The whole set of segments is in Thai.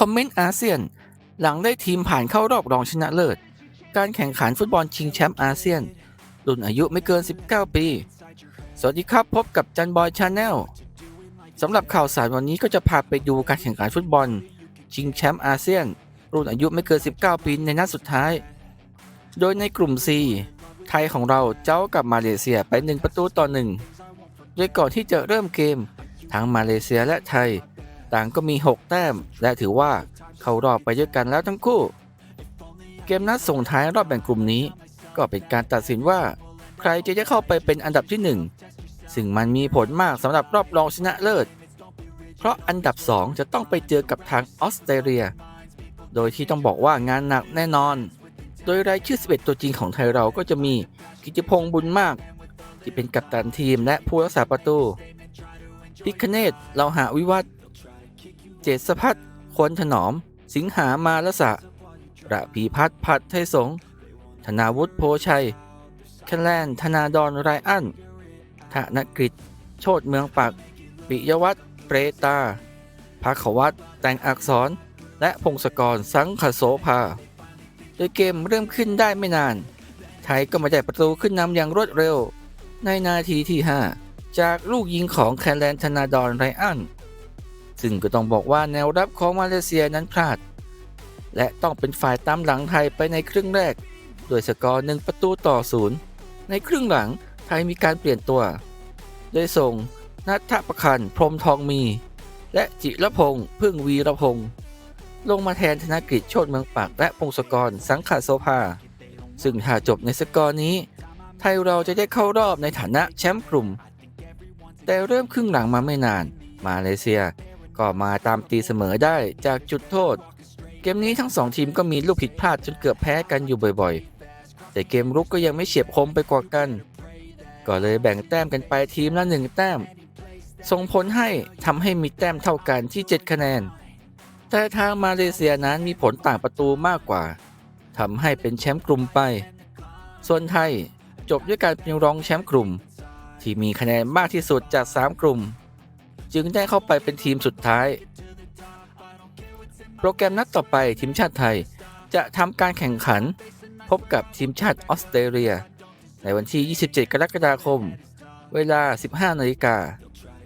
คอมเมนต์อาเซียน หลังได้ทีมผ่านเข้ารอบรองชนะเลิศ การแข่งขันฟุตบอลชิงแชมป์อาเซียน รุ่นอายุไม่เกิน 19 ปี สวัสดีครับพบกับจันบอยชาแนลสำหรับข่าวสารวันนี้ก็จะพาไปดูการแข่งขันฟุตบอล ชิงแชมป์อาเซียน รุ่นอายุไม่เกิน 19 ปีในนัดสุดท้าย โดยในกลุ่ม C ไทยของเราเจ้ากับมาเลเซียไป 1 ประตูต่อ 1 โดยก่อนที่จะเริ่มเกมทั้งมาเลเซียและไทย ต่างก็มี 6 แต้ม และถือว่าเข้ารอบไปด้วยกันแล้วทั้งคู่ เกมนัดส่งท้ายรอบแบ่งกลุ่มนี้ ก็เป็นการตัดสินว่า ใครจะได้เข้าไปเป็นอันดับที่ 1 ซึ่งมันมีผลมากสำหรับรอบรองชนะเลิศ เพราะอันดับ 2 จะต้องไปเจอกับทางออสเตรเลีย โดยที่ต้องบอกว่างานหนักแน่นอน โดยรายชื่อ 11 ตัวจริงของไทยเราก็จะมีกิติพงษ์บุญมาก ที่เป็นกัปตันทีมและผู้รักษาประตูพิคเนตเราหาวิวัฒ เจษพัฒควรถนอม สิงหามาละสะระพีพัฒน์พัฒน์ไทยสง ธนาวุฒิโพชัยแคลนธนาดอนไรอันธนกฤษโชตเมืองปัก ปิยวัฒน์เปรตาภาขวัตแต่งอักษร และพงศกรสังขโสภา โดยเกมเริ่มขึ้นได้ไม่นาน ไทยก็มาได้ประตูขึ้นนำอย่างรวดเร็ว ในนาทีที่ 5 จากลูกยิงของแคลนธนาดอนไรอัน ซึ่งก็ต้องบอกว่าแนวรับของมาเลเซียนั้นพลาด และต้องเป็นฝ่ายตามหลังไทยไปในครึ่งแรกโดยสกอร์หนึ่งประตูต่อศูนย์ในครึ่งหลังไทยมีการเปลี่ยนตัว โดยส่งนัทประคันพรมทองมี และจิรพงษ์พึ่งวีรพงษ์ลงมาแทนธนกฤษโชตเมืองปากและพงศกรสังขาโสภา ซึ่งถ้าจบในสกอร์นี้ ไทยเราจะได้เข้ารอบในฐานะแชมป์กลุ่ม แต่เริ่มครึ่งหลังมาไม่นาน มาเลเซีย ก็มาตามตีเสมอได้จากจุดโทษ เกมนี้ทั้งสองทีมก็มีลูกผิดพลาดจนเกือบแพ้กันอยู่บ่อยๆ แต่เกมรุกก็ยังไม่เฉียบคมไปกว่ากัน ก็เลยแบ่งแต้มกันไปทีมละหนึ่งแต้ม ส่งผลให้ทำให้มีแต้มเท่ากันที่ 7 คะแนน แต่ทางมาเลเซียนั้นมีผลต่างประตูมากกว่าทำให้เป็นแชมป์กลุ่มไป ส่วนไทยจบด้วยการเป็นรองแชมป์กลุ่ม ที่มีคะแนนมากที่สุดจาก 3 กลุ่ม จึงได้เข้าไปเป็นทีมสุดท้าย โปรแกรมนัดต่อไปทีมชาติไทย จะทำการแข่งขันพบกับทีมชาติออสเตรเลีย ในวันที่ 27 กรกฎาคม เวลา 15 นาฬิกา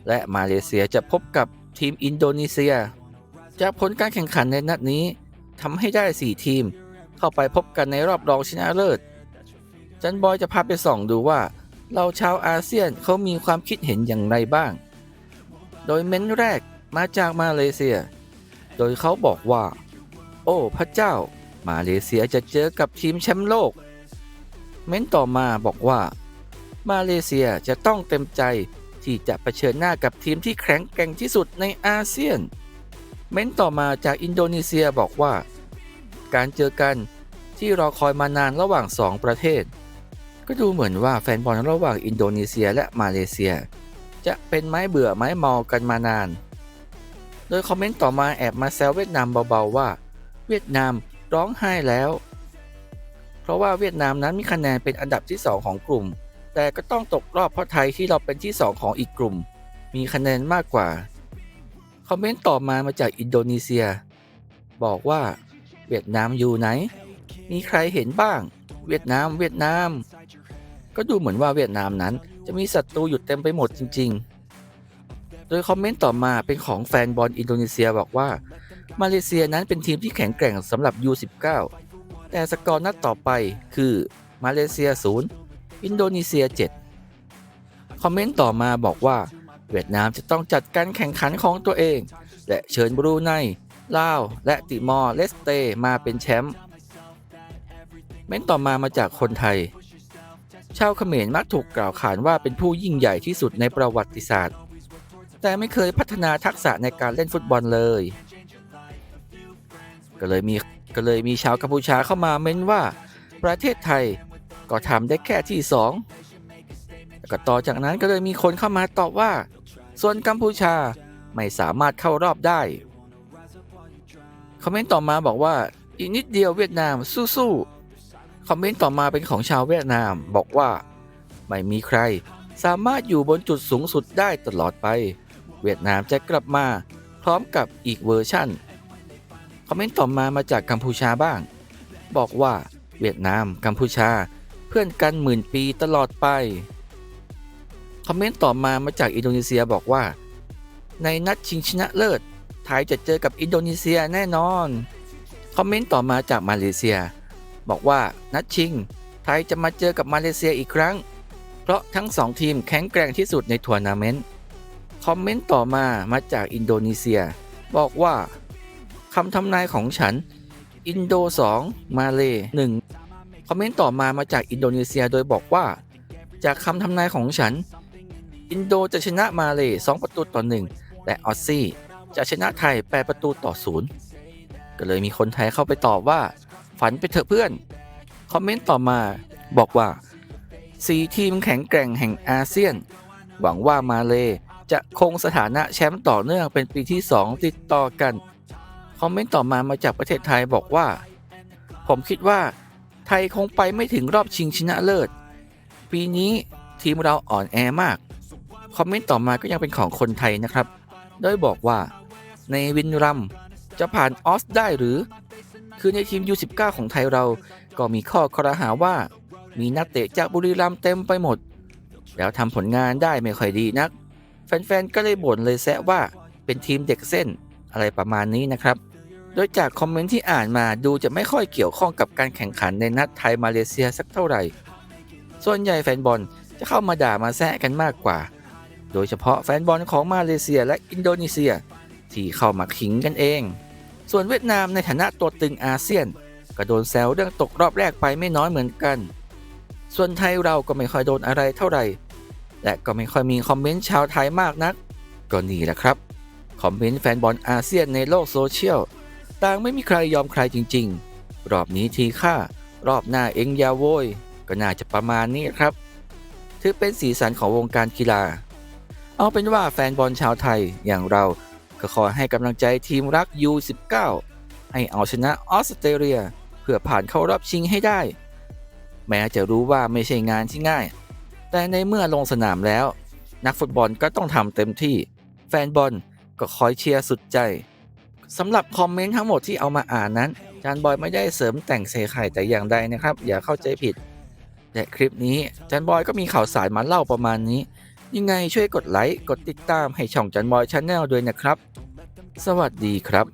และมาเลเซียจะพบกับทีมอินโดนีเซีย จากผลการแข่งขันในนัดนี้ทำให้ได้ 4 ทีม เข้าไปพบกันในรอบรองชนะเลิศ จันบอยจะพาไปส่องดูว่า เราชาวอาเซียนเขามีความคิดเห็นอย่างไรบ้าง โดยเม้นแรกมาจากมาเลเซีย โดยเขาบอกว่า โอ้พระเจ้า มาเลเซียจะเจอกับทีมแชมป์โลก เม้นต่อมาบอกว่า มาเลเซียจะต้องเต็มใจที่จะะเผชิญหน้ากับทีมที่แข็งแกร่งที่สุดในอาเซียน เม้นต่อมาจากอินโดนีเซียบอกว่า การเจอกันที่รอคอยมานานระหว่าง 2 ประเทศ ก็ดูเหมือนว่าแฟนบอลระหว่างอินโดนีเซียและมาเลเซีย จะเป็นไม้เบื่อไม้เมากันมานาน โดยคอมเมนต์ต่อมาแอบมาแซวเวียดนามเบาๆว่า เวียดนามร้องไห้แล้ว เพราะว่าเวียดนามนั้นมีคะแนนเป็นอันดับที่ 2 ของกลุ่ม แต่ก็ต้องตกรอบเพราะไทยที่เราเป็นที่ 2 ของอีกกลุ่ม มีคะแนนมากกว่า คอมเมนต์ต่อมามาจากอินโดนีเซีย บอกว่า เวียดนามอยู่ไหน มีใครเห็นบ้าง เวียดนามเวียดนาม ก็ดูเหมือนว่าเวียดนามนั้น จะมีศัตรูอยู่เต็มไปหมดจริง ๆ โดยคอมเมนต์ต่อมาเป็นของแฟนบอลอินโดนีเซียบอกว่า มาเลเซียนั้นเป็นทีมที่แข็งแกร่งสำหรับ U19 แต่สกอร์นัดต่อไปคือมาเลเซีย 0 อินโดนีเซีย 7 คอมเมนต์ต่อมาบอกว่า เวียดนามจะต้องจัดการแข่งขันของตัวเอง และเชิญบรูไนลาว และติมอร์เลสเต มาเป็นแชมป์เม้นต่อมามาจากคนไทย ชาวเขมรมักถูกกล่าวขานว่าเป็นผู้ยิ่งใหญ่ที่สุดในประวัติศาสตร์ แต่ไม่เคยพัฒนาทักษะในการเล่นฟุตบอลเลย ก็เลยมีก็เลยมีชาวกัมพูชาเข้ามาเม้นว่าประเทศไทยก็ทำได้แค่ที่สองแล้วก็ต่อจากนั้นก็เลยมีคนเข้ามาตอบว่า ส่วนกัมพูชาไม่สามารถเข้ารอบได้ คอมเมนต์ต่อมาบอกว่าอีกนิดเดียวเวียดนามสู้ๆ คอมเมนต์ต่อมาเป็นของชาวเวียดนามบอกว่า ไม่มีใคร สามารถอยู่บนจุดสูงสุดได้ตลอดไป เวียดนามจะกลับมา พร้อมกับอีกเวอร์ชั่น คอมเมนต์ต่อมามาจากกัมพูชาบ้าง บอกว่า เวียดนามกัมพูชา เพื่อนกันหมื่นปีตลอดไป คอมเมนต์ต่อมามาจากอินโดนีเซียบอกว่า ในนัดชิงชนะเลิศไทยจะเจอกับอินโดนีเซียแน่นอน คอมเมนต์ต่อมาจากมาเลเซีย บอกว่านัดชิง ไทยจะมาเจอกับมาเลเซียอีกครั้ง เพราะทั้งสองทีมแข็งแกร่งที่สุดในทัวร์นาเมนต์ คอมเมนต์ต่อมามาจากอินโดนีเซีย บอกว่าคำทำนายของฉัน อินโด 2 มาเล1คอมเมนต์ต่อมามาจากอินโดนีเซียโดยบอกว่า จากคำทำนายของฉัน อินโดจะชนะมาเล2ประตูต่อ1และออสซี่จะชนะไทย8ประตูต่อ0ก็เลยมีคนไทยเข้าไปตอบว่า ฝันไปเถอะเพื่อน คอมเมนต์ต่อมาบอกว่า4ทีมแข็งแกร่งแห่งอาเซียน หวังว่ามาเลจะคงสถานะแชมป์ต่อเนื่องเป็นปีที่ 2 ติดต่อกัน คอมเมนต์ต่อมามาจากประเทศไทยบอกว่า ผมคิดว่าไทยคงไปไม่ถึงรอบชิงชนะเลิศ ปีนี้ทีมเราอ่อนแอมาก คอมเมนต์ต่อมาก็ยังเป็นของคนไทยนะครับ โดยบอกว่า ในวินรัมจะผ่านออสได้หรือ คือในทีม U19 ของไทยเรา ก็มีข้อคอรหาว่า มีนักเตะจากบุรีรัมย์เต็มไปหมด แล้วทำผลงานได้ไม่ค่อยดีนัก แฟนๆ ก็เลยบ่นเลยแซะว่าเป็นทีมเด็กเส้นอะไรประมาณนี้นะครับ โดยจากคอมเมนต์ที่อ่านมาดูจะไม่ค่อยเกี่ยวข้องกับการแข่งขันในนัดไทยมาเลเซียสักเท่าไหร่ ส่วนใหญ่แฟนบอลจะเข้ามาด่ามาแซะกันมากกว่า โดยเฉพาะแฟนบอลของมาเลเซียและอินโดนีเซีย ที่เข้ามาขิงกันเอง ส่วนเวียดนามในฐานะตัวตึงอาเซียน ก็โดนแซวเรื่องตกรอบแรกไปไม่น้อยเหมือนกัน ส่วนไทยเราก็ไม่ค่อยโดนอะไรเท่าไหร่ และก็ไม่ค่อยมีคอมเมนต์ชาวไทยมากนัก ก็นี่แหละครับ คอมเมนต์แฟนบอลอาเซียนในโลกโซเชียลต่างไม่มีใครยอมใครจริง ๆ รอบนี้ทีค่ารอบหน้าเอ็งยาโวย ก็น่าจะประมาณนี้ครับ ถือเป็นสีสันของวงการกีฬา เอาเป็นว่าแฟนบอลชาวไทยอย่างเรา ก็ขอให้กำลังใจทีมรัก U19 ให้เอาชนะออสเตรเลีย เพื่อผ่านเข้ารอบชิงให้ได้ แม้จะรู้ว่าไม่ใช่งานที่ง่าย แต่ในเมื่อลงสนามแล้ว นักฟุตบอลก็ต้องทำเต็มที่ แฟนบอลก็คอยเชียร์สุดใจสำหรับคอมเมนต์ทั้งหมดที่เอามาอ่านนั้นจานบอยไม่ได้เสริมแต่งเซไข่แต่อย่างใดนะครับ อย่าเข้าใจผิด และคลิปนี้จานบอยก็มีข่าวสารมาเล่าประมาณนี้ ยังไงช่วยกดไลค์ กดติดตามให้ช่องจันมอยชาแนลด้วยนะครับ สวัสดีครับ